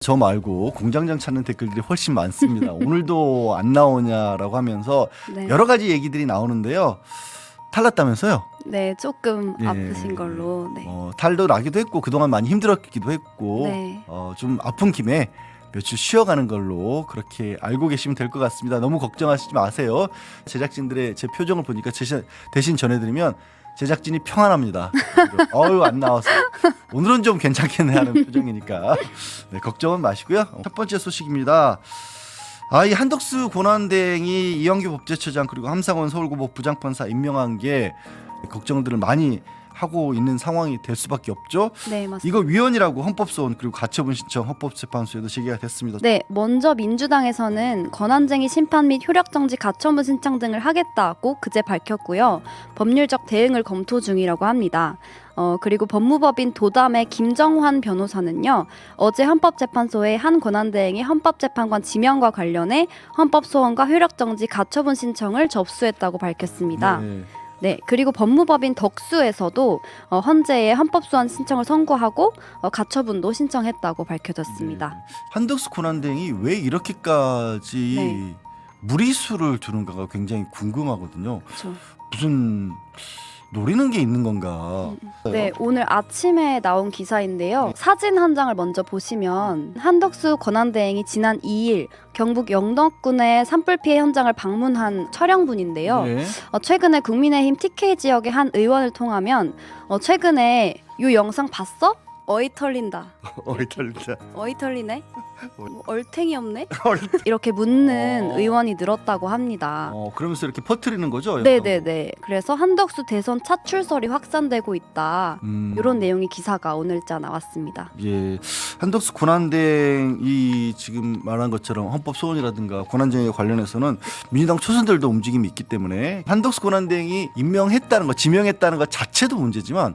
저 말고 공장장 찾는 댓글들이 훨씬 많습니다. 오늘도 안 나오냐라고 하면서 네. 여러 가지 얘기들이 나오는데요. 탈났다면서요? 네, 조금 예. 아프신 걸로. 네. 어, 탈도 나기도 했고 그동안 많이 힘들었기도 했고 네. 어, 좀 아픈 김에 며칠 쉬어가는 걸로 그렇게 알고 계시면 될 것 같습니다. 너무 걱정하시지 마세요. 제작진들의 제 표정을 보니까 대신, 대신 전해드리면 제작진이 평안합니다. 어유 안 나와서 오늘은 좀 괜찮겠네 하는 표정이니까 네, 걱정은 마시고요. 첫 번째 소식입니다. 아, 이 한덕수 고난대행이 이영규 법제처장 그리고 함상원 서울고법 부장판사 임명한 게 걱정들을 많이 하고 있는 상황이 될 수밖에 없죠. 네, 맞습니다. 이거 위헌이라고 헌법소원 그리고 가처분 신청 헌법재판소에도 제기가 됐습니다. 네, 먼저 민주당에서는 권한쟁의 심판 및 효력정지 가처분 신청 등을 하겠다고 그제 밝혔고요. 법률적 대응을 검토 중이라고 합니다. 어, 그리고 법무법인 도담의 김정환 변호사는요, 어제 헌법재판소에 한 권한대행이 헌법재판관 지명과 관련해 헌법소원과 효력정지 가처분 신청을 접수했다고 밝혔습니다. 네. 네, 그리고 법무법인 덕수에서도 어, 헌재에 헌법소원 신청을 선고하고 어, 가처분도 신청했다고 밝혀졌습니다. 네. 한덕수 고난대행이 왜 이렇게까지 네. 무리수를 두는가가 굉장히 궁금하거든요. 그렇죠. 무슨 노리는 게 있는 건가? 네, 오늘 아침에 나온 기사인데요. 네. 사진 한 장을 먼저 보시면 한덕수 권한대행이 지난 2일 경북 영덕군의 산불 피해 현장을 방문한 촬영분인데요. 네. 어, 최근에 국민의힘 TK 지역의 한 의원을 통하면 어, 최근에 이 영상 봤어? 어이 털린다. 어이 털린다. 어이 털리네? 뭐 얼탱이 없네? 얼- 이렇게 묻는 어. 의원이 늘었다고 합니다. 어, 그러면서 이렇게 퍼뜨리는 거죠? 네네네. 그래서 한덕수 대선 차출설이 확산되고 있다. 음. 이런 내용의 기사가 오늘자 나왔습니다. 예, 한덕수 고난대행 이 지금 말한 것처럼 헌법 소원이라든가 고난쟁에 관련해서는 민주당 초선들도 움직임이 있기 때문에 한덕수 고난대행이 임명했다는 것, 지명했다는 것 자체도 문제지만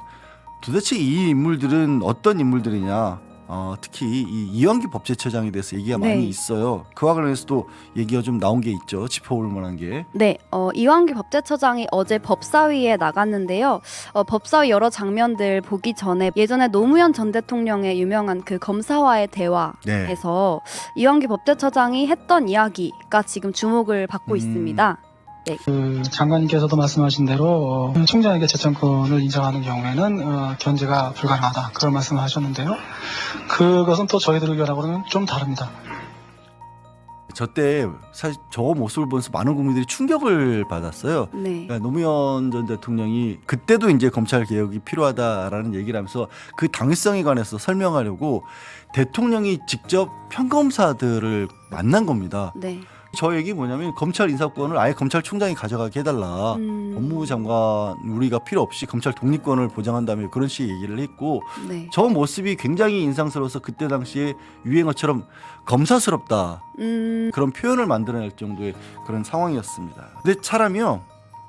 도대체 이 인물들은 어떤 인물들이냐? 어, 특히 이 이영기 법제처장에 대해서 얘기가 네. 많이 있어요. 그와 관련해서도 얘기가 좀 나온 게 있죠. 짚어볼 만한 게. 네, 어, 이완규 법제처장이 어제 법사위에 나갔는데요. 어, 법사위 여러 장면들 보기 전에 예전에 노무현 전 대통령의 유명한 그 검사와의 대화에서 네. 이완규 법제처장이 했던 이야기가 지금 주목을 받고 음. 있습니다. 그 장관님께서도 말씀하신 대로 어, 총장에게 재청권을 인정하는 경우에는 어, 견제가 불가능하다 그런 말씀을 하셨는데요. 그것은 또 저희들 의견하고는 좀 다릅니다. 저때 사실 저 모습을 보면서 많은 국민들이 충격을 받았어요. 네. 그러니까 노무현 전 대통령이 그때도 이제 검찰 개혁이 필요하다라는 얘기를 하면서 그 당위성에 관해서 설명하려고 대통령이 직접 평검사들을 만난 겁니다. 네. 저 얘기 뭐냐면 검찰 인사권을 아예 검찰총장이 가져가게 해달라. 음, 법무부 장관 우리가 필요 없이 검찰 독립권을 보장한다며 그런 식의 얘기를 했고 네. 저 모습이 굉장히 인상스러워서 그때 당시에 유행어처럼 검사스럽다 음, 그런 표현을 만들어낼 정도의 그런 상황이었습니다. 근데 사람이요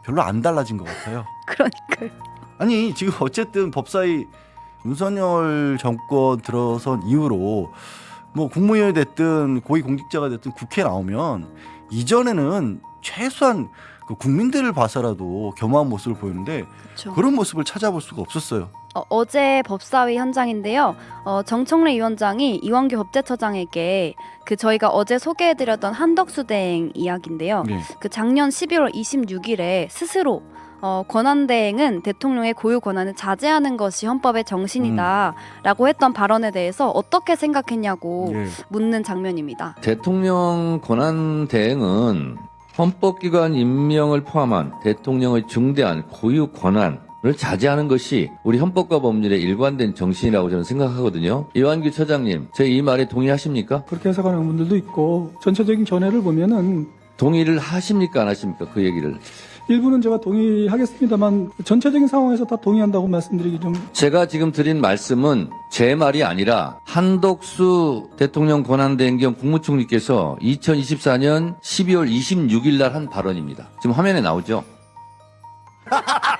별로 안 달라진 것 같아요. 그러니까요. 아니 지금 어쨌든 법사위 윤석열 정권 들어선 이후로 뭐 국무위원이 됐든 고위공직자가 됐든 국회 나오면 이전에는 최소한 그 국민들을 봐서라도 겸허한 모습을 보이는데 그렇죠. 그런 모습을 찾아볼 수가 없었어요. 어, 어제 법사위 현장인데요. 어, 정청래 위원장이 이원규 법제처장에게 그 저희가 어제 소개해드렸던 한덕수 대행 이야기인데요. 네. 그 작년 12월 26일에 스스로 어, 권한대행은 대통령의 고유 권한을 자제하는 것이 헌법의 정신이다라고 했던 발언에 대해서 어떻게 생각했냐고 예. 묻는 장면입니다. 대통령 권한 대행은 헌법기관 임명을 포함한 대통령의 중대한 고유 권한 을 자제하는 것이 우리 헌법과 법률의 일관된 정신이라고 저는 생각하거든요. 이완규 처장님, 제 이 말에 동의하십니까? 그렇게 해석하는 분들도 있고 전체적인 견해를 보면은 동의를 하십니까? 안 하십니까? 그 얘기를. 일부는 제가 동의하겠습니다만 전체적인 상황에서 다 동의한다고 말씀드리기 좀 제가 지금 드린 말씀은 제 말이 아니라 한덕수 대통령 권한대행경 국무총리께서 2024년 12월 26일 날 한 발언입니다. 지금 화면에 나오죠?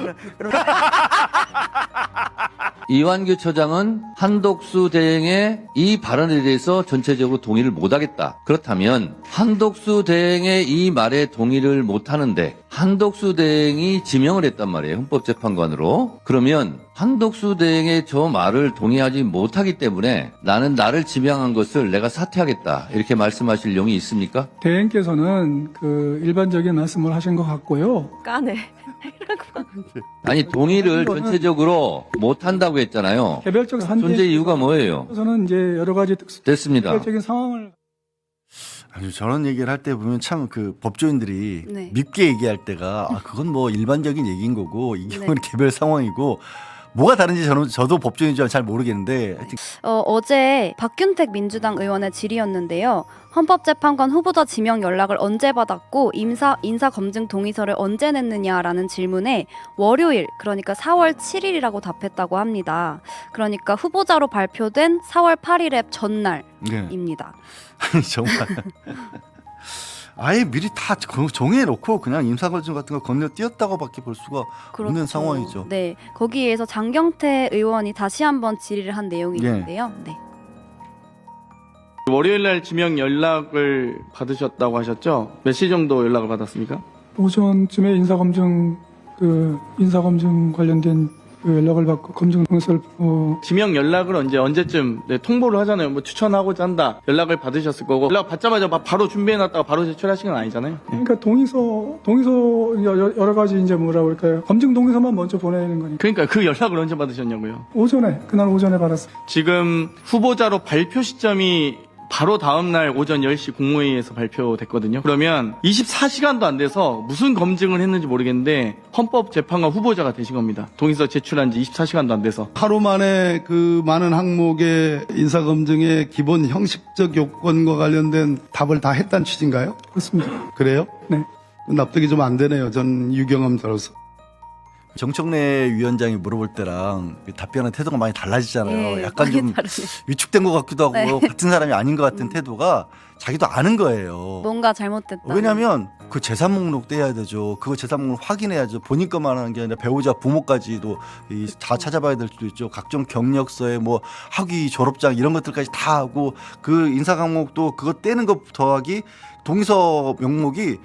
이완규 처장은 한덕수 대행의 이 발언에 대해서 전체적으로 동의를 못하겠다. 그렇다면 한덕수 대행의 이 말에 동의를 못하는데 한덕수 대행이 지명을 했단 말이에요. 헌법재판관으로. 그러면 한덕수 대행의 저 말을 동의하지 못하기 때문에 나는 나를 지명한 것을 내가 사퇴하겠다. 이렇게 말씀하실 용이 있습니까? 대행께서는 그 일반적인 말씀을 하신 것 같고요. 까네. 아니 동의를 이거는- 전체적으로 못한다고 했잖아요. 개별적 존재 한대 이유가 뭐예요? 에서는 이제 여러 가지 특수 됐습니다. 개별적인 상황을 아주 저런 얘기를 할 때 보면 참 그 법조인들이 네. 밉게 얘기할 때가 아 그건 뭐 일반적인 얘기인 거고 이 네. 경우는 개별 상황이고 뭐가 다른지 저는 저도 법조인인 줄잘 모르겠는데 하여튼 어, 어제 박균택 민주당 의원의 질의였는데요. 헌법재판관 후보자 지명 연락을 언제 받았고 임사 인사 검증 동의서를 언제 냈느냐라는 질문에 월요일 그러니까 4월 7일이라고 답했다고 합니다. 그러니까 후보자로 발표된 4월 8일의 전날입니다. 네. 아니 정말 아예 미리 다 정- 정해놓고 그냥 임사검증 같은 거 건너뛰었다고밖에 볼 수가 없는 상황이죠. 네, 거기에서 장경태 의원이 다시 한번 질의를 한 내용이 예. 있는데요. 네. 월요일 날 지명 연락을 받으셨다고 하셨죠? 몇 시 정도 연락을 받았습니까? 오전쯤에 인사검증 그 인사검증 관련된 그 연락을 받고 검증 동의서를 어, 지명 연락을 언제 언제쯤 네, 통보를 하잖아요. 뭐 추천하고자 한다. 연락을 받으셨을 거고 연락 받자마자 바- 바로 준비해 놨다가 바로 제출하신 건 아니잖아요. 네. 그러니까 동의서 동의서 여- 여러 가지 이제 뭐라 그럴까요 검증 동의서만 먼저 보내는 거니까 그러니까 그 연락을 언제 받으셨냐고요. 오전에 그날 오전에 받았어요. 지금 후보자로 발표 시점이 바로 다음 날 오전 10시 국무회의에서 발표됐거든요. 그러면 24시간도 안 돼서 무슨 검증을 했는지 모르겠는데 헌법재판관 후보자가 되신 겁니다. 동의서 제출한 지 24시간도 안 돼서. 하루 만에 그 많은 항목의 인사검증의 기본 형식적 요건과 관련된 답을 다 했다는 취지인가요? 그렇습니다. 그래요? 네. 납득이 좀 안 되네요. 전 유경험 들어서. 정청래 위원장이 물어볼 때랑 그 답변의 태도가 많이 달라지잖아요. 예, 약간 좀 다르네. 위축된 것 같기도 하고 네. 같은 사람이 아닌 것 같은 태도가 자기도 아는 거예요. 뭔가 잘못됐다. 왜냐하면 그 재산 목록 떼야 되죠. 그거 재산 목록 확인해야죠. 본인 것만 하는 게 아니라 배우자 부모까지도 이 다 찾아봐야 될 수도 있죠. 각종 경력서에 뭐 학위 졸업장 이런 것들까지 다 하고 그 인사 강목도 그거 떼는 것 더하기 동의서 명목이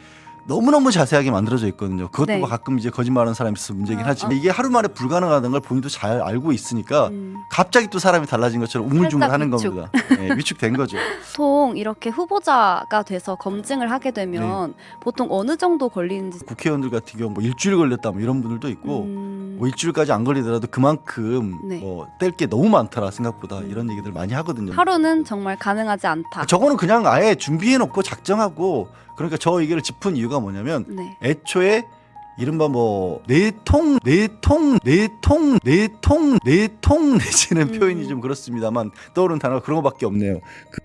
너무너무 자세하게 만들어져 있거든요. 그것도 네. 뭐 가끔 이제 거짓말하는 사람이 있어서 문제긴 아, 하지만 아. 이게 하루 만에 불가능하다는 걸 본인도 잘 알고 있으니까 음. 갑자기 또 사람이 달라진 것처럼 우물쭈물 하는 살짝 위축. 겁니다. 예, 위축된 거죠. 보통 이렇게 후보자가 돼서 검증을 하게 되면 네. 보통 어느 정도 걸리는지 국회의원들 같은 경우 뭐 일주일 걸렸다 뭐 이런 분들도 있고 음, 뭐 일주일까지 안 걸리더라도 그만큼 네. 뭐 뗄 게 너무 많더라 생각보다 이런 얘기들 많이 하거든요. 하루는 정말 가능하지 않다. 저거는 그냥 아예 준비해 놓고 작정하고 그러니까 저 얘기를 짚은 이유가 뭐냐면 네. 애초에 이른바 뭐 내통 내통 내통 내통 내통 내지는 음. 표현이 좀 그렇습니다만 떠오르는 단어가 그런 거밖에 없네요. 그